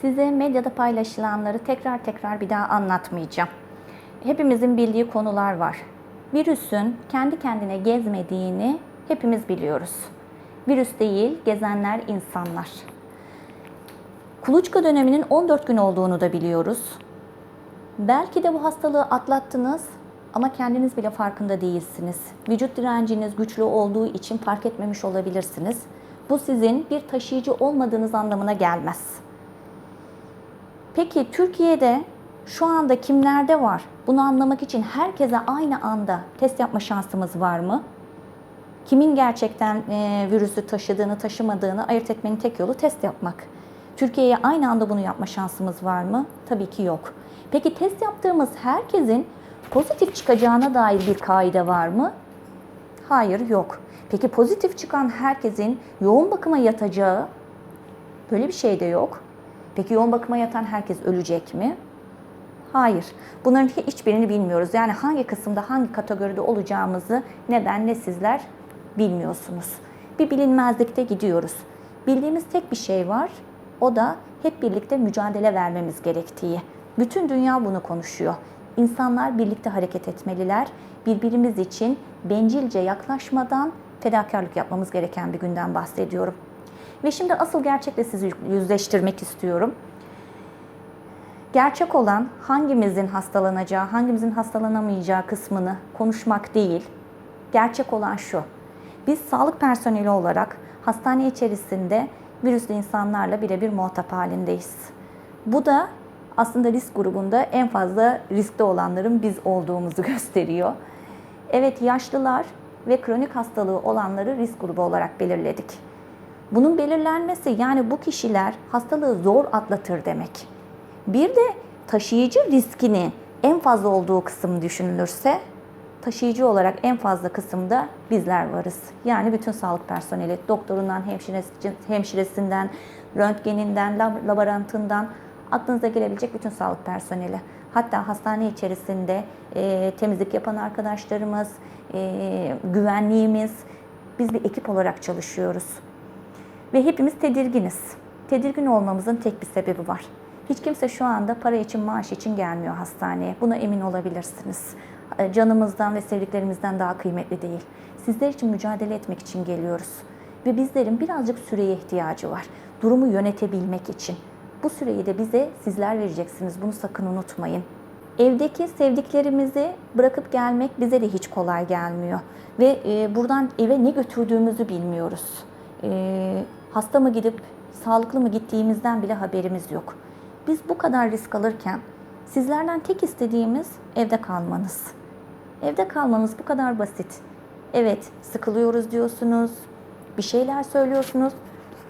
Size medyada paylaşılanları tekrar tekrar bir daha anlatmayacağım. Hepimizin bildiği konular var. Virüsün kendi kendine gezmediğini hepimiz biliyoruz. Virüs değil, gezenler insanlar. Kuluçka döneminin 14 gün olduğunu da biliyoruz. Belki de bu hastalığı atlattınız ama kendiniz bile farkında değilsiniz. Vücut direnciniz güçlü olduğu için fark etmemiş olabilirsiniz. Bu sizin bir taşıyıcı olmadığınız anlamına gelmez. Peki Türkiye'de şu anda kimlerde var? Bunu anlamak için herkese aynı anda test yapma şansımız var mı? Kimin gerçekten e, virüsü taşıdığını, taşımadığını ayırt etmenin tek yolu test yapmak. Türkiye'ye aynı anda bunu yapma şansımız var mı? Tabii ki yok. Peki test yaptığımız herkesin pozitif çıkacağına dair bir kaide var mı? Hayır, yok. Peki pozitif çıkan herkesin yoğun bakıma yatacağı böyle bir şey de yok. Peki yoğun bakıma yatan herkes ölecek mi? Hayır. Bunların hiçbirini bilmiyoruz. Yani hangi kısımda, hangi kategoride olacağımızı ne ben ne sizler bilmiyorsunuz. Bir bilinmezlikte gidiyoruz. Bildiğimiz tek bir şey var. O da hep birlikte mücadele vermemiz gerektiği. Bütün dünya bunu konuşuyor. İnsanlar birlikte hareket etmeliler. Birbirimiz için bencilce yaklaşmadan fedakarlık yapmamız gereken bir günden bahsediyorum. Ve şimdi asıl gerçekle sizi yüzleştirmek istiyorum. Gerçek olan hangimizin hastalanacağı, hangimizin hastalanamayacağı kısmını konuşmak değil. Gerçek olan şu. Biz sağlık personeli olarak hastane içerisinde virüslü insanlarla birebir muhatap halindeyiz. Bu da aslında risk grubunda en fazla riskte olanların biz olduğumuzu gösteriyor. Evet yaşlılar ve kronik hastalığı olanları risk grubu olarak belirledik. Bunun belirlenmesi yani bu kişiler hastalığı zor atlatır demek. Bir de taşıyıcı riskini en fazla olduğu kısım düşünülürse taşıyıcı olarak en fazla kısımda bizler varız. Yani bütün sağlık personeli, doktorundan, hemşiresinden, röntgeninden, laborantından aklınıza gelebilecek bütün sağlık personeli. Hatta hastane içerisinde e, temizlik yapan arkadaşlarımız, e, güvenliğimiz, biz bir ekip olarak çalışıyoruz. Ve hepimiz tedirginiz. Tedirgin olmamızın tek bir sebebi var. Hiç kimse şu anda para için, maaş için gelmiyor hastaneye. Buna emin olabilirsiniz. Canımızdan ve sevdiklerimizden daha kıymetli değil. Sizler için mücadele etmek için geliyoruz. Ve bizlerin birazcık süreye ihtiyacı var. Durumu yönetebilmek için. Bu süreyi de bize sizler vereceksiniz. Bunu sakın unutmayın. Evdeki sevdiklerimizi bırakıp gelmek bize de hiç kolay gelmiyor. Ve e, buradan eve ne götürdüğümüzü bilmiyoruz. E, hasta mı gidip sağlıklı mı gittiğimizden bile haberimiz yok. Biz bu kadar risk alırken sizlerden tek istediğimiz evde kalmanız. Evde kalmanız bu kadar basit. Evet, sıkılıyoruz diyorsunuz, bir şeyler söylüyorsunuz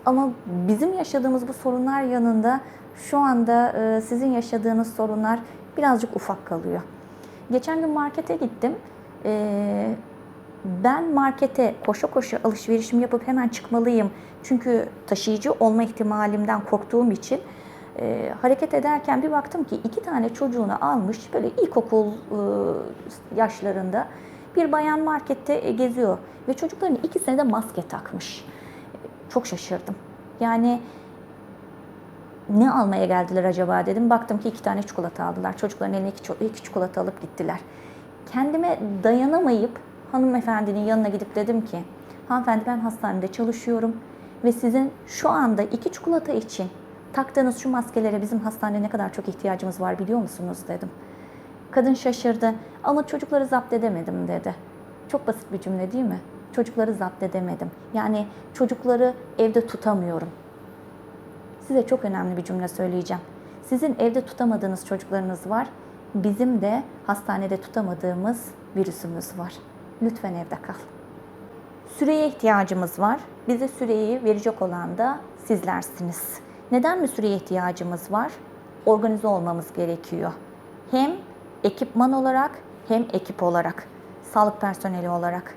ama bizim yaşadığımız bu sorunlar yanında şu anda e, sizin yaşadığınız sorunlar birazcık ufak kalıyor. Geçen gün markete gittim. E, ben markete koşa koşa alışverişimi yapıp hemen çıkmalıyım. Çünkü taşıyıcı olma ihtimalimden korktuğum için e, hareket ederken bir baktım ki iki tane çocuğunu almış böyle ilkokul e, yaşlarında bir bayan markette geziyor ve çocukların ikisine de maske takmış. Çok şaşırdım. Yani ne almaya geldiler acaba dedim. Baktım ki iki tane çikolata aldılar. Çocukların eline iki çikolata alıp gittiler. Kendime dayanamayıp hanımefendinin yanına gidip dedim ki hanımefendi ben hastanede çalışıyorum ve sizin şu anda iki çikolata için taktığınız şu maskelere bizim hastanede ne kadar çok ihtiyacımız var biliyor musunuz dedim. Kadın şaşırdı ama çocukları zapt edemedim dedi. Çok basit bir cümle değil mi? Çocukları zapt edemedim. Yani çocukları evde tutamıyorum. Size çok önemli bir cümle söyleyeceğim. Sizin evde tutamadığınız çocuklarınız var. Bizim de hastanede tutamadığımız virüsümüz var. Lütfen evde kal. Süreye ihtiyacımız var. Bize süreyi verecek olan da sizlersiniz. Neden mi süreye ihtiyacımız var? Organize olmamız gerekiyor. Hem ekipman olarak hem ekip olarak, sağlık personeli olarak.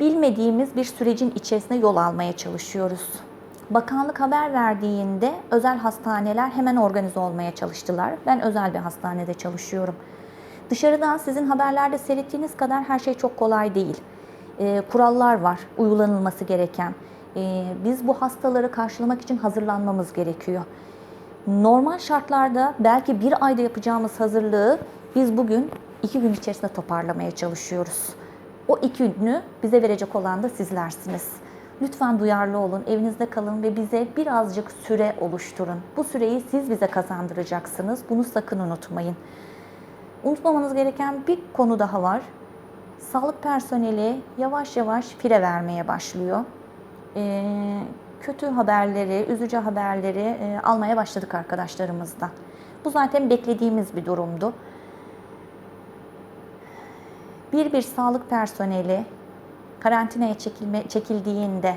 Bilmediğimiz bir sürecin içerisine yol almaya çalışıyoruz. Bakanlık haber verdiğinde özel hastaneler hemen organize olmaya çalıştılar. Ben özel bir hastanede çalışıyorum. Dışarıdan sizin haberlerde seyrettiğiniz kadar her şey çok kolay değil. E, kurallar var, uygulanılması gereken. E, biz bu hastaları karşılamak için hazırlanmamız gerekiyor. Normal şartlarda belki bir ayda yapacağımız hazırlığı biz bugün iki gün içerisinde toparlamaya çalışıyoruz. O iki günü bize verecek olan da sizlersiniz. Lütfen duyarlı olun, evinizde kalın ve bize birazcık süre oluşturun. Bu süreyi siz bize kazandıracaksınız. Bunu sakın unutmayın. Unutmamanız gereken bir konu daha var. Sağlık personeli yavaş yavaş fire vermeye başlıyor. Ee, kötü haberleri, üzücü haberleri e, almaya başladık arkadaşlarımızdan. Bu zaten beklediğimiz bir durumdu. Bir bir sağlık personeli karantinaya çekilme, çekildiğinde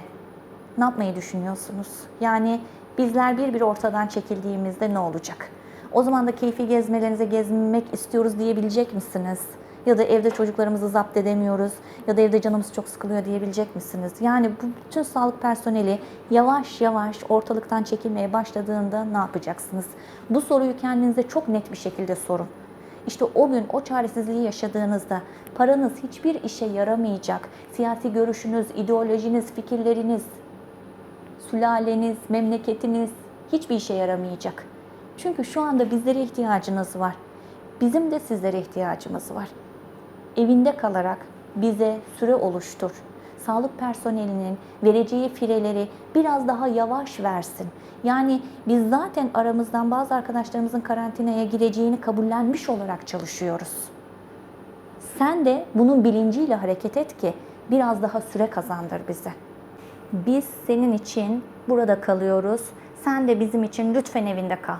ne yapmayı düşünüyorsunuz? Yani bizler bir bir ortadan çekildiğimizde ne olacak? O zaman da keyfi gezmelerinize gezmek istiyoruz diyebilecek misiniz? Ya da evde çocuklarımızı zapt edemiyoruz ya da evde canımız çok sıkılıyor diyebilecek misiniz? Yani bu bütün sağlık personeli yavaş yavaş ortalıktan çekilmeye başladığında ne yapacaksınız? Bu soruyu kendinize çok net bir şekilde sorun. İşte o gün o çaresizliği yaşadığınızda paranız hiçbir işe yaramayacak. Siyasi görüşünüz, ideolojiniz, fikirleriniz, sülaleniz, memleketiniz hiçbir işe yaramayacak. Çünkü şu anda bizlere ihtiyacınız var. Bizim de sizlere ihtiyacımız var. Evinde kalarak bize süre oluştur. Sağlık personelinin vereceği fireleri biraz daha yavaş versin. Yani biz zaten aramızdan bazı arkadaşlarımızın karantinaya gireceğini kabullenmiş olarak çalışıyoruz. Sen de bunun bilinciyle hareket et ki biraz daha süre kazandır bize. Biz senin için burada kalıyoruz. Sen de bizim için lütfen evinde kal.